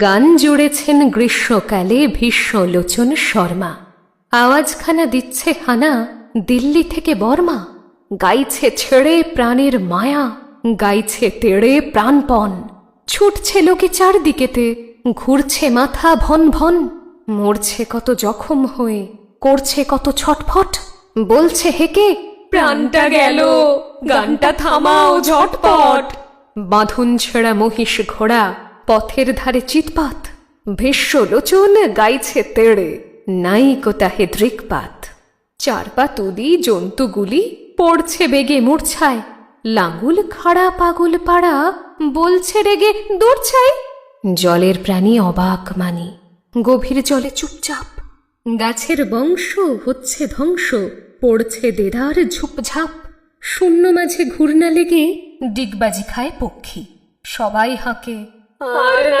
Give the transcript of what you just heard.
গান জুড়েছেন গ্রীষ্মকালে ভীষ্মলোচন শর্মা। আওয়াজখানা দিচ্ছে হানা দিল্লি থেকে বর্মা। গাইছে ছেড়ে প্রাণের মায়া গাইছে তেড়ে প্রাণপণ। ছুটছে লোকে চারদিকেতে ঘুরছে মাথা ভন ভন। মরছে কত জখম হয়ে করছে কত ছটফট। বলছে হেকে প্রাণটা গেল গানটা থামাও ঝটপট। বাঁধন ছেঁড়া মহিষ ঘোড়া পথের ধারে চিৎপাত, ভীষ্মলোচন গাইছে তেড়ে নাই কোতাহে দৃকপাত। চার পা তুদি জন্তুগুলি পড়ছে বেগে মূর্ছায় লাঙ্গুল খাড়া পাগল পাড়া বলছে রেগে দূরছাই জলের প্রাণী অবাক মানি, গভীর জলে চুপচাপ, গাছের বংশ হচ্ছে ধ্বংস, পড়ছে দেদার ঝুপঝাপ, শূন্য মাঝে ঘূর্ণা লেগে ডিগবাজি খায় পক্ষী, সবাই হাঁকে ആരും